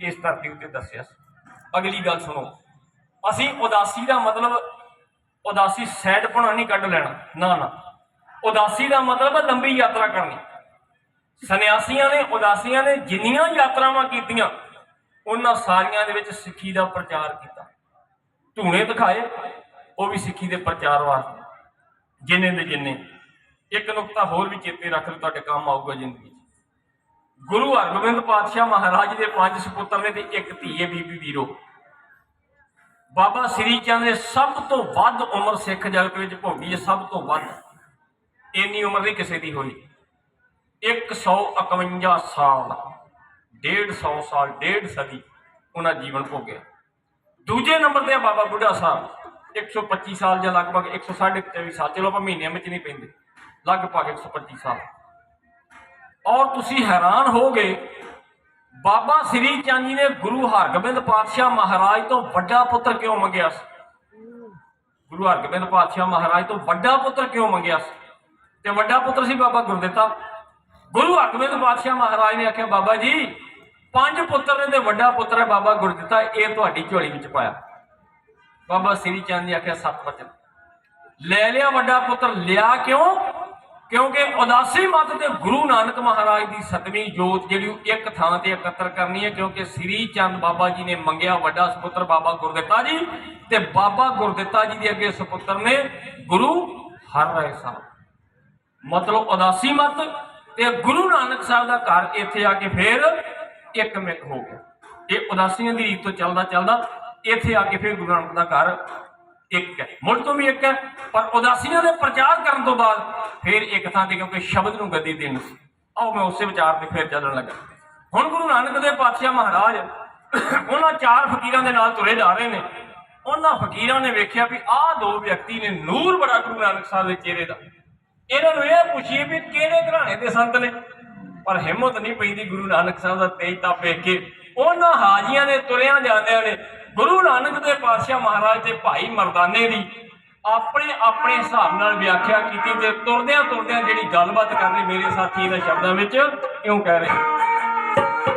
ਇਸ ਧਰਤੀ ਉੱਤੇ ਦੱਸਿਆ ਸੀ। ਅਗਲੀ ਗੱਲ ਸੁਣੋ। ਅਸੀਂ ਉਦਾਸੀ ਦਾ ਮਤਲਬ ਉਦਾਸੀ ਸੈਡਪਣਾ ਨਹੀਂ ਕੱਢ ਲੈਣਾ। ਨਾ ਨਾ। ਉਦਾਸੀ ਦਾ ਮਤਲਬ ਹੈ ਲੰਬੀ ਯਾਤਰਾ ਕਰਨੀ। ਸੰਨਿਆਸੀਆਂ ਨੇ, ਉਦਾਸੀਆਂ ਨੇ ਜਿੰਨੀਆਂ ਯਾਤਰਾਵਾਂ ਕੀਤੀਆਂ, ਉਹਨਾਂ ਸਾਰੀਆਂ ਦੇ ਵਿੱਚ ਸਿੱਖੀ ਦਾ ਪ੍ਰਚਾਰ ਕੀਤਾ। ਧੂਣੇ ਦਿਖਾਏ, ਉਹ ਵੀ ਸਿੱਖੀ ਦੇ ਪ੍ਰਚਾਰ ਵਾਸਤੇ। ਜਿੰਨੇ ਦੇ ਜਿੰਨੇ। ਇੱਕ ਨੁਕਤਾ ਹੋਰ ਵੀ ਚੇਤੇ ਰੱਖ ਲਓ, ਤੁਹਾਡੇ ਕੰਮ ਆਊਗਾ ਜ਼ਿੰਦਗੀ 'ਚ। ਗੁਰੂ ਹਰਗੋਬਿੰਦ ਪਾਤਸ਼ਾਹ ਮਹਾਰਾਜ ਦੇ ਪੰਜ ਸੁਪੁੱਤਰ ਨੇ ਤੇ ਇੱਕ ਧੀ ਹੈ ਬੀਬੀ ਵੀਰੋ। ਬਾਬਾ ਸ੍ਰੀ ਚੰਦ ਨੇ ਸਭ ਤੋਂ ਵੱਧ ਉਮਰ ਸਿੱਖ ਜਗਤ ਵਿੱਚ ਭੋਗੀ ਹੈ, ਸਭ ਤੋਂ ਵੱਧ। ਇੰਨੀ ਉਮਰ ਨਹੀਂ ਕਿਸੇ ਦੀ ਹੋਈ 151 ਸਾਲ 150 ਸਾਲ, ਡੇਢ ਸਦੀ ਉਹਨਾਂ ਜੀਵਨ ਭੋਗਿਆ। ਦੂਜੇ ਨੰਬਰ ਤੇ ਆ ਬਾਬਾ ਬੁੱਢਾ ਸਾਹਿਬ। 125 ਸਾਲ ਜਾਂ ਲਗਭਗ 123 ਸਾਲ। ਚਲੋ ਆਪਾਂ ਮਹੀਨਿਆਂ ਵਿੱਚ ਨਹੀਂ ਪੈਂਦੇ। ਲਗਭਗ 125 ਸਾਲ। ਔਰ ਤੁਸੀਂ ਹੈਰਾਨ ਹੋਗੇ ਬਾਬਾ ਸ੍ਰੀ ਚੰਦ ਜੀ ਨੇ ਗੁਰੂ ਹਰਗੋਬਿੰਦ ਪਾਤਸ਼ਾਹ ਮਹਾਰਾਜ ਤੋਂ ਵੱਡਾ ਪੁੱਤਰ ਕਿਉਂ ਮੰਗਿਆ ਸੀ? ਗੁਰੂ ਹਰਗੋਬਿੰਦ ਪਾਤਸ਼ਾਹ ਮਹਾਰਾਜ ਤੋਂ ਵੱਡਾ ਪੁੱਤਰ ਕਿਉਂ ਮੰਗਿਆ ਸੀ? ਤੇ ਵੱਡਾ ਪੁੱਤਰ ਸੀ ਬਾਬਾ ਗੁਰਦਿੱਤਾ। ਗੁਰੂ ਹਰਗੋਬਿੰਦ ਪਾਤਸ਼ਾਹ ਮਹਾਰਾਜ ਨੇ ਆਖਿਆ, ਬਾਬਾ ਜੀ, ਪੰਜ ਪੁੱਤਰ ਨੇ ਤੇ ਵੱਡਾ ਪੁੱਤਰ ਹੈ ਬਾਬਾ ਗੁਰਦਿੱਤਾ, ਇਹ ਤੁਹਾਡੀ ਝੋਲੀ ਵਿੱਚ ਪਾਇਆ। ਬਾਬਾ ਸ੍ਰੀ ਚੰਦ ਨੇ ਆਖਿਆ, ਸੱਤ ਵਚਨ ਲੈ ਲਿਆ ਵੱਡਾ ਪੁੱਤਰ, ਲਿਆ ਕਿਉਂ? ਕਿਉਂਕਿ ਉਦਾਸੀ ਮਤ ਤੇ ਗੁਰੂ ਨਾਨਕ ਮਹਾਰਾਜ ਦੀ ਸਤਵੀਂ ਜੋਤ ਜਿਹੜੀ ਉਹ ਇੱਕ ਥਾਂ ਤੇ ਇਕੱਤਰ ਕਰਨੀ ਹੈ, ਕਿਉਂਕਿ ਸ੍ਰੀ ਚੰਦ ਬਾਬਾ ਜੀ ਨੇ ਮੰਗਿਆ ਵੱਡਾ ਸੁਪੁੱਤਰ ਬਾਬਾ ਗੁਰਦਿੱਤਾ ਜੀ ਤੇ ਬਾਬਾ ਗੁਰਦਿੱਤਾ ਜੀ ਦੇ ਅੱਗੇ ਸੁਪੁੱਤਰ ਨੇ ਗੁਰੂ ਹਰ ਰਾਏ ਸਾਹਿਬ। ਮਤਲਬ ਉਦਾਸੀ ਮਤ ਤੇ ਗੁਰੂ ਨਾਨਕ ਸਾਹਿਬ ਦਾ ਘਰ ਇੱਥੇ ਆ ਕੇ ਫੇਰ ਇੱਕ ਮਿਕ ਹੋ ਗਿਆ। ਇਹ ਉਦਾਸੀਆਂ ਦੀ ਰੀਤ ਤੋਂ ਚੱਲਦਾ ਚੱਲਦਾ ਇੱਥੇ ਆ ਕੇ ਫੇਰ ਗੁਰੂ ਨਾਨਕ ਦਾ ਘਰ ਇੱਕ ਹੈ। ਮੁੱਢ ਤੋਂ ਵੀ ਇੱਕ ਹੈ, ਪਰ ਉਦਾਸੀਆਂ ਦੇ ਪ੍ਰਚਾਰ ਕਰਨ ਤੋਂ ਬਾਅਦ ਫੇਰ ਇੱਕ ਥਾਂ ਤੇ ਕਿਉਂਕਿ ਸ਼ਬਦ ਨੂੰ ਗੱਦੀ ਦੇਣੀ ਸੀ। ਆਓ ਮੈਂ ਉਸੇ ਵਿਚਾਰ ਤੇ ਫੇਰ ਚੱਲਣ ਲੱਗਾ। ਹੁਣ ਗੁਰੂ ਨਾਨਕ ਦੇ ਪਾਤਸ਼ਾਹ ਮਹਾਰਾਜ ਉਹਨਾਂ ਚਾਰ ਫਕੀਰਾਂ ਦੇ ਨਾਲ ਤੁਰੇ ਜਾ ਰਹੇ ਨੇ। ਉਹਨਾਂ ਫਕੀਰਾਂ ਨੇ ਵੇਖਿਆ ਵੀ ਆਹ ਦੋ ਵਿਅਕਤੀ ਨੇ ਨੂਰ ਬੜਾ ਗੁਰੂ ਨਾਨਕ ਸਾਹਿਬ ਦੇ ਚਿਹਰੇ ਦਾ। ਇਹਨਾਂ ਨੂੰ ਇਹ ਪੁੱਛੀਏ ਵੀ ਕਿਹੜੇ ਘਰਾਣੇ ਦੇ ਸੰਤ ਨੇ? ਪਰ ਹਿੰਮਤ ਨਹੀਂ ਪੈਂਦੀ ਗੁਰੂ ਨਾਨਕ ਸਾਹਿਬ ਦਾ ਤੇਜ ਤਾਂ ਵੇਖ ਕੇ। ਉਹਨਾਂ ਹਾਜੀਆਂ ਨੇ ਤੁਰਿਆਂ ਜਾਂਦਿਆਂ ਨੇ ਗੁਰੂ ਨਾਨਕ ਦੇ ਪਾਤਸ਼ਾਹ ਮਹਾਰਾਜ ਤੇ ਭਾਈ ਮਰਦਾਨੇ ਦੀ ਆਪਣੇ ਆਪਣੇ ਹਿਸਾਬ ਨਾਲ ਵਿਆਖਿਆ ਕੀਤੀ ਤੇ ਤੁਰਦਿਆਂ ਤੁਰਦਿਆਂ ਜਿਹੜੀ ਗੱਲਬਾਤ ਕਰਨੀ ਮੇਰੇ ਸਾਥੀ ਇਹਨਾਂ ਸ਼ਬਦਾਂ ਵਿੱਚ ਕਿਉਂ ਕਹਿ ਰਹੇ।